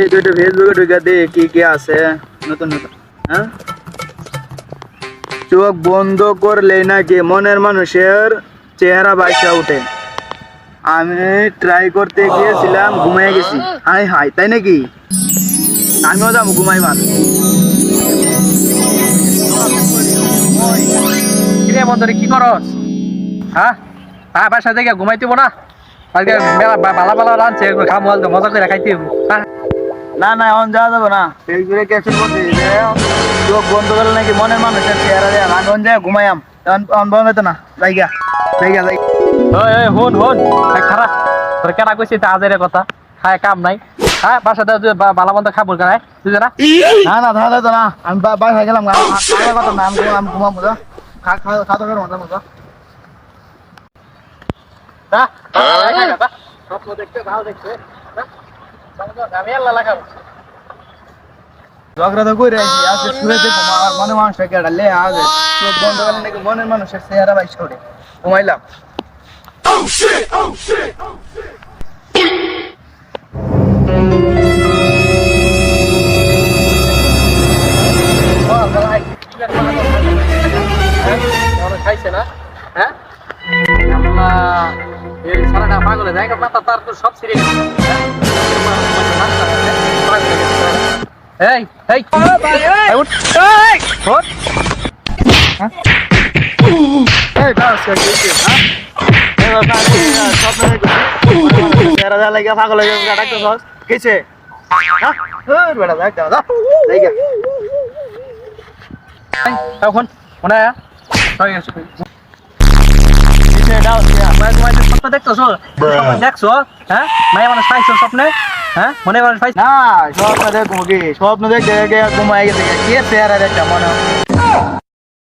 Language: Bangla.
এই ফেসবুকে ঢুকে দে কি কি আছে? নতুন নতুন। হ্যাঁ চোখ বন্ধ করলেই নাকি মনের মানুষের চেহারা বাইসা উঠে। আমি ট্রাই করতে গিয়েছিলাম, ঘুমিয়ে গেছি। হাই হাই, তাই নাকি? আমিও যাব ঘুমাইবার কিরে বন্ধুরে কি করস? হ্যাঁ হ্যাঁ বাসা থেকে ঘুমাইতেব না? আজকে মেলা বালা বালা রাঁধছে মজা করে খাইতে। হ্যাঁ না না এখন যাওয়া যাবে না। ফেসবুকে ক্যাপশন করতে যে চোখ বন্ধ করলে নাকি মনের মানুষের চেহারা দেয় আমি এখন যাই ঘুমাইয়াম। এখন এখন বন্ধ হতো না। জায়গা জায়গা জায়গা ওই ওই হন হন। এই খারাপ। তোর কেনা কইছি তা আজের কথা। খায় কাম নাই। হ্যাঁ বাসাতে তুই বা- বালা বন্ধ খাব কেন তুই না? না না ধরা তো না। আমি বাই হয়ে গেলাম কথা না আমি আমি ঘুমাবো তো খা খা খাওয়া দাওয়া করব তো? হ্যাঁ। স্বপ্ন দেখতে ভালো দেখতে হ্যাঁ? আমি আল্লাহ লাগাবো ঝগড়া তো করে আজকে শুয়ে দেখো আমার মনে মানুষটা কেটালে আজ চোখ বন্ধ করলে নাকি মনের মানুষের চেহারা বাইশ করে। ঘুমাইলাম। খাইছে না হ্যাঁ? আল্লাহ এই সারাটা পাগলে মাথা তার তো সব সিরিয়াস এই এই এই উঠ এই উঠ এই বাস কে কি হ্যাঁ এই বাবা স্বপ্ন দেখো চেহারা যা লাগে পাগল হয়ে গেছে ডাক্তার সস কিছে হ্যাঁ ওই বেটা দেখ দাও জায়গা এখন মনে হয় হয়ে গেছে কিছে দাও মায়ের তোমার স্বপ্ন দেখতেছো দেখছ হ্যাঁ মায়ের মানুষ পাইছো স্বপ্নে হ্যাঁ? মনে করেন ভাই না, স্বপ্ন দেখো কি? স্বপ্ন দেখে ঘুমায় গেছে। কি চেহারা দেখটা মনে